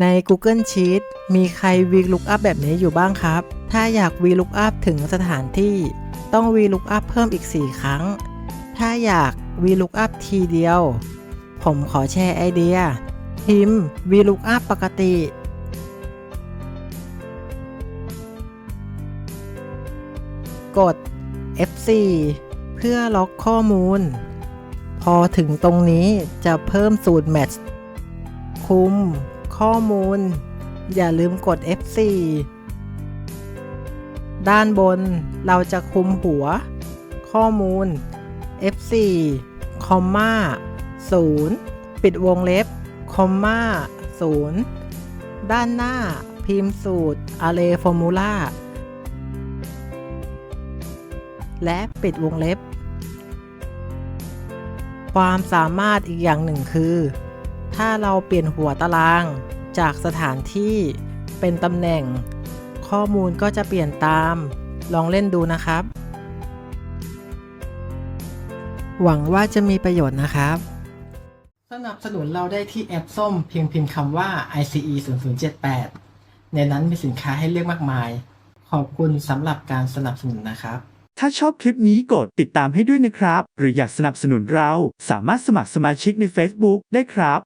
ใน Google Sheet มีใคร VLOOKUP แบบนี้อยู่บ้างครับ ถ้าอยาก VLOOKUP ถึงสถานที่ ต้อง VLOOKUP เพิ่มอีก 4 ครั้ง ถ้าอยาก VLOOKUP ทีเดียว ผมขอแชร์ไอเดีย พิมพ์ VLOOKUP ปกติ กด F4 เพื่อล็อกข้อมูล พอถึงตรงนี้จะเพิ่มสูตร Match คุม ข้อมูล อย่าลืมกด F4 ด้านบนเราจะคุมหัว ข้อมูล F4 คอมมา0ปิดวงเล็บ คอมมา0ด้านหน้าพิมพ์สูตร Array Formula และปิดวงเล็บ ความสามารถอีกอย่างหนึ่งคือ ถ้าเราเปลี่ยนหัวตาราง จากสถานที่เป็นตำแหน่ง ข้อมูลก็จะเปลี่ยนตาม ลองเล่นดูนะครับ หวังว่าจะมีประโยชน์นะครับสนับสนุนเราได้ที่แอปส้มเพียงพิมพ์คำว่า ICE 0078 ในนั้นมีสินค้าให้เลือกมากมาย ขอบคุณสำหรับการสนับสนุนนะครับ ถ้าชอบคลิปนี้กดติดตามให้ด้วยนะครับ หรืออยากสนับสนุนเราสามารถสมัครสมาชิกใน Facebook ได้ครับ